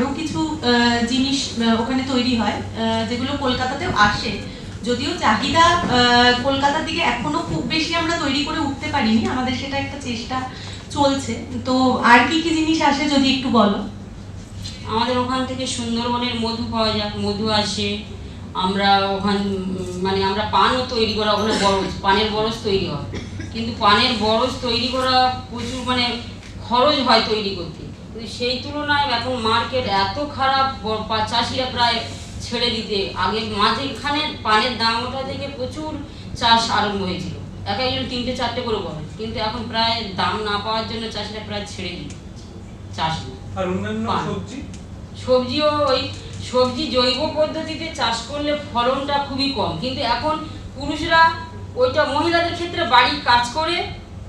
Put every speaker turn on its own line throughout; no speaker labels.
আরও কিছু জিনিস ওখানে তৈরি হয় যেগুলো কলকাতাতেও আসে। যদিও চাহিদা কলকাতার দিকে এখনও খুব বেশি আমরা তৈরি করে উঠতে পারিনি, আমাদের সেটা একটা চেষ্টা চলছে। তো আর কি কি জিনিস আসে যদি একটু বলো?
আমাদের ওখান থেকে সুন্দরবনের মধু পাওয়া যায় মধু আসে। আমরা ওখান মানে আমরা পানও তৈরি করা, ওখানে বরজ, পানের বরজ তৈরি হয়। কিন্তু পানের বরজ তৈরি করা প্রচুর মানে খরচ হয় তৈরি করতে। কিন্তু সেই তুলনায় এখন মার্কেট এত খারাপ চাষিরা প্রায় ছেড়ে দিতে। আগে মাঝেখানে পানের দাম ওঠা থেকে প্রচুর চাষ আরম্ভ হয়েছিল। এক একজন তিনটে চারটে করে করে কিন্তু এখন প্রায় দাম না পাওয়ার জন্য চাষিরা প্রায় ছেড়ে দিতে চাষ
আর অন্যান্য সবজি?
সবজিও ওই সবজি জৈব পদ্ধতিতে চাষ করলে ফলনটা খুবই কম। কিন্তু এখন পুরুষরা ওইটা মহিলাদের ক্ষেত্রে বাড়ির কাজ করে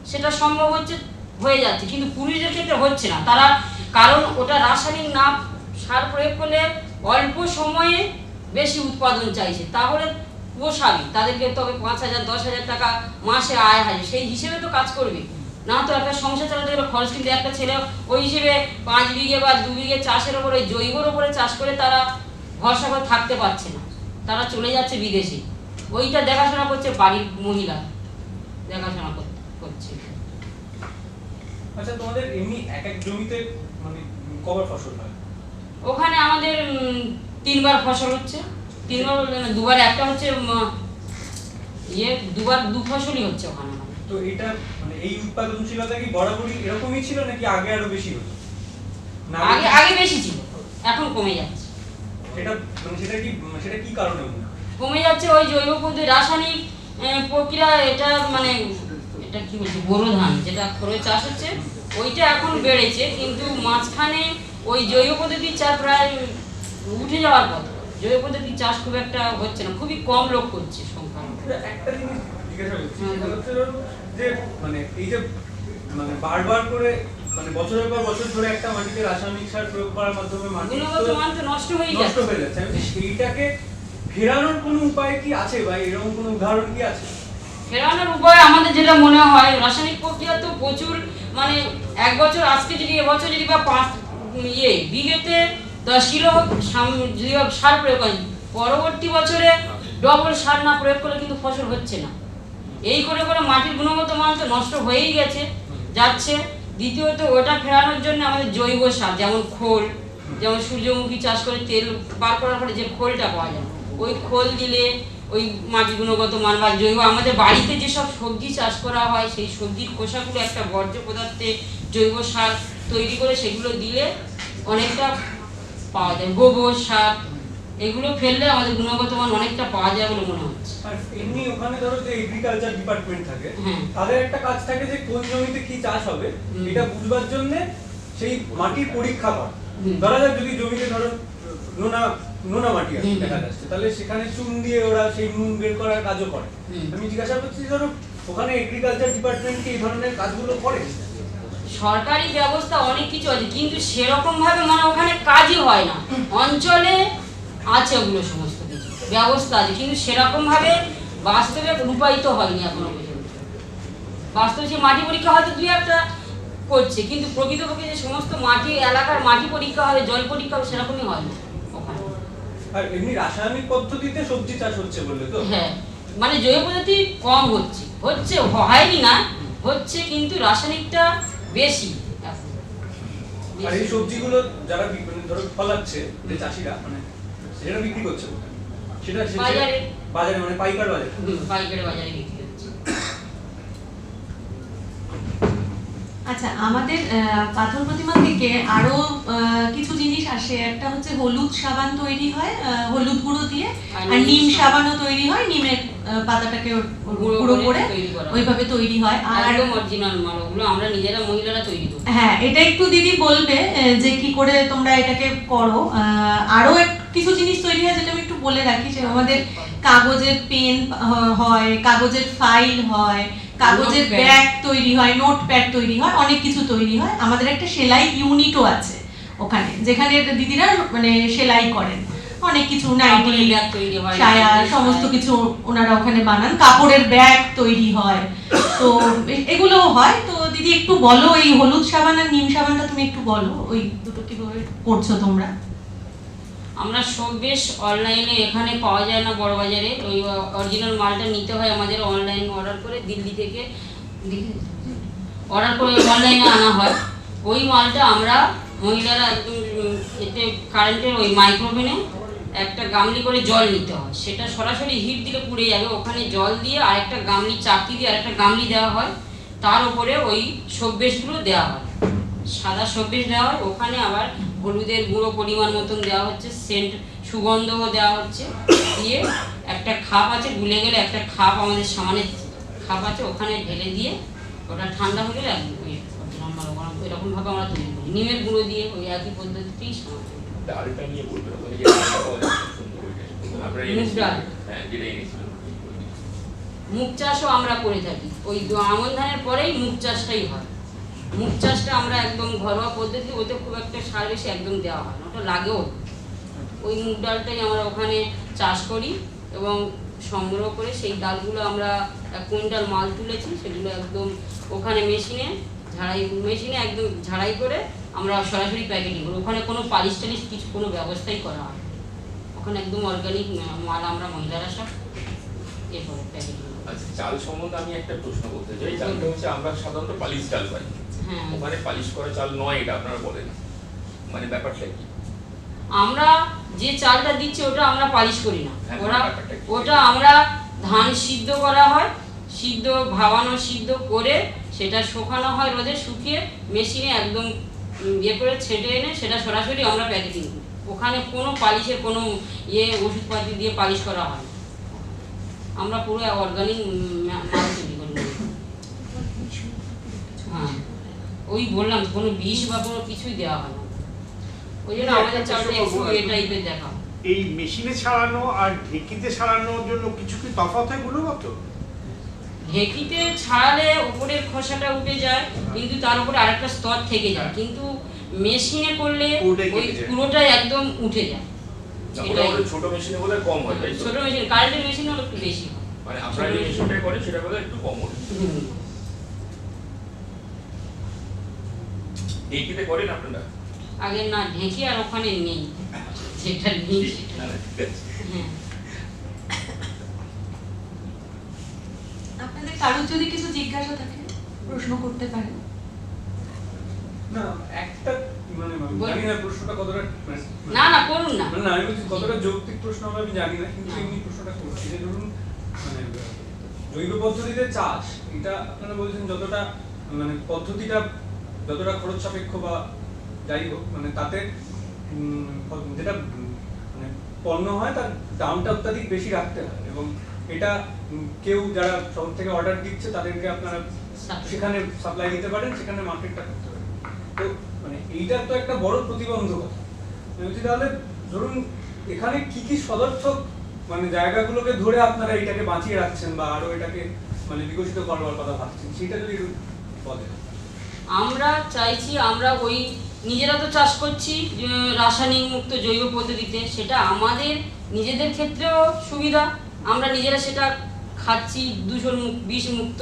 সেটা সম্ভব হচ্ছে হয়ে যাচ্ছে। কিন্তু পুরুষদের ক্ষেত্রে হচ্ছে না। তারা কারণ ওটা রাসায়নিক না সার প্রয়োগ করলে অল্প সময়ে বেশি উৎপাদন চাইছে। তাহলে পোষাবে তাদেরকে তবে পাঁচ হাজার, দশ হাজার টাকা মাসে আয় হয় সেই হিসেবে তো কাজ করবে। না তো একটা সংসার চালাতে গেলে খরচ কিন্তু একটা ছেলে ওই হিসেবে পাঁচ বিঘে বা দু বিঘে চাষের ওপরে জৈবর ওপরে চাষ করে তারা ভরসা করে থাকতে পারছে না। তারা চলে যাচ্ছে বিদেশে। ওইটা দেখাশোনা করছে বাড়ির মহিলা দেখাশোনা কর- করছে।
আচ্ছা তোমাদের এমনি এক এক জমিতে মানে কবার ফসল হয়?
ওখানে আমাদের তিনবার ফসল হচ্ছে। তিনবার বলতে না, দুবার একটা হচ্ছে ইয়ে দুবার দু ফসলই হচ্ছে ওখানে
তো এটা মানে এই উৎপাদনশীলতা কি বরাবরই এরকমই ছিল নাকি আগে আরও বেশি হতো? না
আগে আগে বেশি ছিল এখন কমে যাচ্ছে।
এটা মানে সেটা কি সেটা কি কারণে
কমে যাচ্ছে ওই জৈব পদ্ধতি রাসায়নিক প্রক্রিয়া এটা মানে এটা কি বলছে বোরো ধান যেটা করে চাষ হচ্ছে ওইটা এখন বেড়েছে কিন্তু মাঝখানে ওই জৈব পদ্ধতির চাষ প্রায় উঠে যাওয়ার পথ। জৈব পদ্ধতির চাষ খুব একটা হচ্ছে না খুবই কম লোক করছে সংখ্যা।
একটা জিনিস জিজ্ঞাসা করছি
হুম।
সেটা হচ্ছে ধরো যে মানে এই যে মানে বারবার করে মানে বছরের পর বছর ধরে একটা মাটিতে রাসায়নিক সার প্রয়োগ করার মাধ্যমে মাটি
নষ্ট হয়ে
নষ্ট
যাচ্ছে।
হয়ে যাচ্ছে। সেইটাকে ফেরানোর কোনো উপায় কি আছে? বা এরকম কোনো উদাহরণ কি আছে?
ফেরানোর উপায় আমাদের যেটা মনে হয়, রাসায়নিক প্রক্রিয়া তো প্রচুর মানে এক বছর, আজকে যদি এবছর যদি বা পাঁচ ইয়ে বিঘেতে দশ কিলো যদি সার প্রয়োগ করেন পরবর্তী বছরে ডবল সার না প্রয়োগ করলে কিন্তু ফসল হচ্ছে না। এই করে করে মাটির গুণগত মান তো নষ্ট হয়েই গেছে, যাচ্ছে। দ্বিতীয়ত, ওটা ফেরানোর জন্য আমাদের জৈব সার, যেমন খোল, যেমন সূর্যমুখী চাষ করে তেল বার করার পরে যে খোলটা পাওয়া যায়, ওই খোল দিলে ওই মাটি গুণগত মান বা জৈব। আমাদের বাড়িতে যেসব সবজি চাষ করা হয় সেই সবজির খোসাগুলো একটা বর্জ্য পদার্থে জৈব সার তৈরি করে সেগুলো দিলে অনেকটা পাওয়া যায়। গোবর সার এগুলো ফেললে আমাদের গুণগত মান অনেকটা পাওয়া যায় বলে মনে হচ্ছে।
আর এমনি ওখানে ধরো যে এগ্রিকালচার ডিপার্টমেন্ট থাকে
হ্যাঁ।
তাদের একটা কাজ থাকে যে কোন জমিতে কি চাষ হবে এটা বুঝবার জন্য সেই মাটির পরীক্ষা করা। ধরা যাক যদি জমিতে ধরো নোনা নোনা মাটি আছে। দেখা যাচ্ছে। তাহলে সেখানে চুন দিয়ে ওরা সেই নুন বের করার কাজও করে। আমি জিজ্ঞাসা করছি ধরো ওখানে এগ্রিকালচার ডিপার্টমেন্ট এই ধরনের কাজগুলো করে?
সরকারি ব্যবস্থা অনেক কিছু আছে কিন্তু সেরকম ভাবে মানে ওখানে কাজই হয় না। অঞ্চলে আছে ওগুলো সমস্ত কিছু ব্যবস্থা আছে কিন্তু সেরকম ভাবে বাস্তবে রূপায়িত হয়নি এখনও পর্যন্ত। বাস্তবে সে মাটি পরীক্ষা হয়তো দুই একটা করছে কিন্তু প্রকৃতপক্ষে যে সমস্ত মাটি এলাকার মাটি পরীক্ষা হবে জল পরীক্ষা হবে সেরকমই হয় না
আর এমনি রাসায়নিক পদ্ধতিতে সবজি চাষ হচ্ছে বললে তো
হ্যাঁ মানে জৈব পদ্ধতি কম হচ্ছে হচ্ছে হয়নি না হচ্ছে কিন্তু রাসায়নিকটা বেশি।
আর এই সবজিগুলো যারা মানে ধরো ফলাচ্ছে যে চাষিরা মানে বিক্রি করছে সেটা
বাজারে।
বাজারে মানে পাইকার বাজারে
পাইকার বাজারে বিক্রি হচ্ছে
আচ্ছা আমাদের পাথর প্রতিমা থেকে আরও কিছু জিনিস আসে। একটা হচ্ছে হলুদ সাবান তৈরি হয় হলুদ গুঁড়ো দিয়ে
আর
আর
নিম
সাবানও তৈরি হয় নিমের পাতাটাকে
গুঁড়ো করে।
ওইভাবে তৈরি হয়। আর
একদম অরিজিনাল মাল ওগুলো আমরা নিজেরা মহিলারা তৈরি করি।
হ্যাঁ এটা একটু দিদি বলবে যে কি করে তোমরা এটাকে করো। আহ, আরও এক- কিছু জিনিস তৈরি হয় যেটা আমি একটু বলে রাখি যে আমাদের কাগজের পেন হয় কাগজের ফাইল হয় কাগজের ব্যাগ তৈরি হয় নোটপ্যাড তৈরি হয় অনেক কিছু তৈরি হয়। আমাদের একটা সেলাই ইউনিটও আছে ওখানে যেখানে দিদিরা মানে সেলাই করেন। অনেক কিছু নাইটি
তৈরি হয়
সায়া সমস্ত কিছু ওনারা ওখানে বানান। কাপড়ের ব্যাগ তৈরি হয়। তো এগুলোও হয়। তো দিদি দিদি একটু বলো এই হলুদ সাবান আর নিম সাবানটা তুমি একটু বলো। ওই দুটো কীভাবে করছ তোমরা?
আমরা বেশ অনলাইনে এখানে পাওয়া যায় না বড় বাজারে। ওই অরিজিনাল মালটা নিতে হয় আমাদের অনলাইন অর্ডার করে দিল্লি থেকে। অর্ডার করে অনলাইনে আনা হয়। ওই মালটা আমরা মহিলারা একদম এতে কারেন্টের ওই মাইক্রোভেনে একটা গামলি করে জল নিতে হয়। সেটা সরাসরি হিট দিলে পুড়ে যাবে। ওখানে জল দিয়ে আর একটা গামলি, চাকি দিয়ে আর একটা গামলি দেওয়া হয়। তার উপরে ওই সব্যেশগুলো দেওয়া হয়। সাদা সব্যেশ দেওয়া হয়। ওখানে আবার হলুদের গুঁড়ো পরিমাণ মতন দেওয়া হচ্ছে সেন্ট সুগন্ধও দেওয়া হচ্ছে। দিয়ে একটা খাপ আছে গুলে গেলে একটা খাপ আমাদের সামনে খাপ আছে ওখানে ঢেলে দিয়ে ওটা ঠান্ডা হয়ে গেলে ওই ওরকম- এরকমভাবে আমরা তৈরি করি। নিমের গুঁড়ো দিয়ে ওই একই
এনেছিলেন?
ডাল।
হ্যাঁ
চাষও আমরা করে থাকি। ওই আমন ধানের পরেই মুগ চাষটাই হয়। মুগ চাষটা আমরা একদম ঘরোয়া পদ্ধতি, ওতে খুব একটা সার বেশি একদম দেওয়া হয় না। ওটা লাগেও ওই মুগ ডালটাই আমরা ওখানে চাষ করি এবং সংগ্রহ করে সেই ডালগুলো আমরা এক কুইন্টাল মাল তুলেছি, সেগুলো একদম ওখানে মেশিনে, ঝাড়াই, মেশিনে একদম ঝাড়াই করে আমরা সরাসরি প্যাকেটিং করি। ওখানে কোনো পালিশ টালিশ কিছু কোনো ব্যবস্থাই করা হয়। ওখানে একদম অর্গানিক মাল আমরা মহিলারা সব এ করে। প্যাকেটিং
আচ্ছা চাল সম্বন্ধে আমি একটা প্রশ্ন করতে চাই। চালটা হচ্ছে আমরা সাধারণত পালিশ চাল পাই। ওখানে পালিশ করা চাল নয় এটা আপনারা বলেন। মানে ব্যাপারটা কি?
আমরা যে চালটা দিচ্ছি ওটা আমরা পালিশ করি না।
হ্যাঁ,
ওরা ওটা আমরা ধান সিদ্ধ করা হয় সিদ্ধ ভাবানো সিদ্ধ করে সেটা শুকানো হয় রোদে শুকিয়ে মেশিনে একদম ইয়ে করে ছেটে এনে সেটা সরাসরি আমরা প্যাকেটিং করি। ওখানে কোনো পালিশের কোনো ইয়ে ওষুধপাতি দিয়ে পালিশ করা হয় আমরা পুরো অর্গানিক মাল তৈরি করি হ্যাঁ ওই বললাম কোনো বিষ বা কোনো কিছুই দেওয়া হয় না। ওই জন্য আমাদের চালটা একটু এ টাইপের দেখা।
এই মেশিনে ছাড়ানো আর ঢেকিতে ছাড়ানোর জন্য কিছু কি তফাৎ হয় গুণগত
ঢেকিতে ছাড়ালে উপরের খোসাটা উঠে যায় কিন্তু তার উপরে আরেকটা স্তর থেকে যায়। কিন্তু মেশিনে করলে ওই। পুরোটাই একদম উঠে যায়।
ছোট মেশিনে বলে কম হয়
ছোট মেশিন কারেন্টের মেশিন হলো একটু বেশি হয়।
মানে আপনারা যে মেশিনটা করেন সেটা বলে একটু কম হয়। ঢেকিতে করেন আপনারা?
আগে না ঢেকি আর ওখানে নেই। যেটা নেই। হ্যাঁ।
আপনাদের কারোর যদি কিছু জিজ্ঞাসা থাকে প্রশ্ন করতে পারেন।
না একটা মানে জানি না প্রশ্নটা কতটা মানে-
না না করুন না।
না আমি বলছি কতটা যৌক্তিক প্রশ্ন আমি জানি না কিন্তু। এমনি প্রশ্নটা করছি। যে ধরুন মানে জৈব পদ্ধতিতে চাষ এটা আপনারা বলছেন যতটা মানে পদ্ধতিটা যতটা খরচ সাপেক্ষ বা যাই হোক মানে তাতে যেটা মানে পণ্য হয় তার দামটা অত্যাধিক বেশি রাখতে হয় এবং এটা কেউ যারা শহর থেকে অর্ডার দিচ্ছে তাদেরকে আপনারা সেখানে সাপ্লাই দিতে পারেন সেখানে মার্কেটটা করতে পারেন। তো মানে এইটা তো একটা বড় প্রতিবন্ধকতা। বলছি তাহলে ধরুন এখানে কি কি সদর্থক মানে জায়গাগুলোকে ধরে আপনারা এটাকে বাঁচিয়ে রাখছেন বা আরও এটাকে মানে বিকশিত করবার কথা ভাবছেন সেটা যদি বলেন।
আমরা চাইছি আমরা ওই নিজেরা তো চাষ করছি রাসায়নিক মুক্ত জৈব পদ্ধতিতে সেটা আমাদের নিজেদের ক্ষেত্রেও সুবিধা। আমরা নিজেরা সেটা খাচ্ছি দূষণ বিষ মুক্ত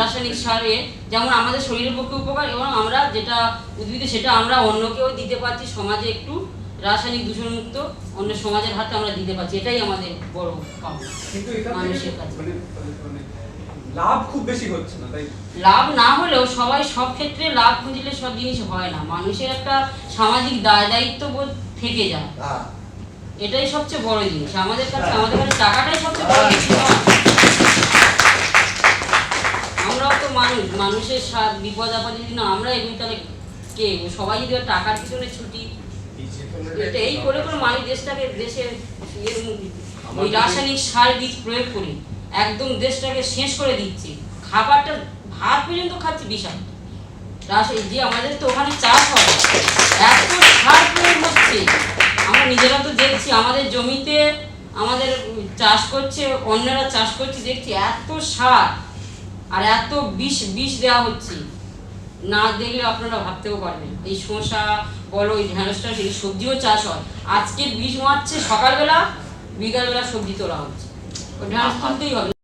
রাসায়নিক সারে যেমন আমাদের শরীরের পক্ষে উপকার এবং আমরা যেটা উদ্ভিদে সেটা আমরা অন্যকেও দিতে পারছি সমাজে একটু রাসায়নিক দূষণমুক্ত অন্য সমাজের হাতে আমরা দিতে পারছি এটাই আমাদের বড়
কিন্তু
মানুষের কাছে।
মানে মানে লাভ খুব বেশি হচ্ছে না তাই?
লাভ না হলেও সবাই সব ক্ষেত্রে লাভ খুঁজলে সব জিনিস হয় না। মানুষের একটা সামাজিক দায় দায়িত্ব বোধ থেকে যায়। এটাই সবচেয়ে বড় জিনিস। আমাদের কাছে আমাদের কাছে টাকাটাই সবচেয়ে বড় জিনিস আমরাও তো মানুষ। মানুষের সাথ বিপদ আপদ যদি না আমরা এগুলি তাহলে কে? সবাই যদি টাকার পিছনে ছুটি এটা এই করে করে মানুষ দেশটাকে দেশের ওই রাসায়নিক সার বীজ প্রয়োগ করে। একদম দেশটাকে শেষ করে দিচ্ছে। খাবারটা ভাত পর্যন্ত খাচ্ছে বিশাল রাসায়নিক যে আমাদের তো ওখানে চাষ হয়। এত সার প্রয়োগ হচ্ছে। আমরা নিজেরা তো দেখছি, আমাদের জমিতে আমাদের চাষ করছে, অন্যরা চাষ করছে, দেখছি এত সার আর এত বিষ বিষ দেওয়া হচ্ছে। না দেখলে আপনারা ভাবতেও পারবেন। এই শসা, বলো, এই ঢেঁড়সটা সেই সবজিও চাষ হয়। আজকে বীজ মারছে সকালবেলা, বিকালবেলা সবজি তোলা হচ্ছে। ওই ঢেঁড়স তুলতেই হবে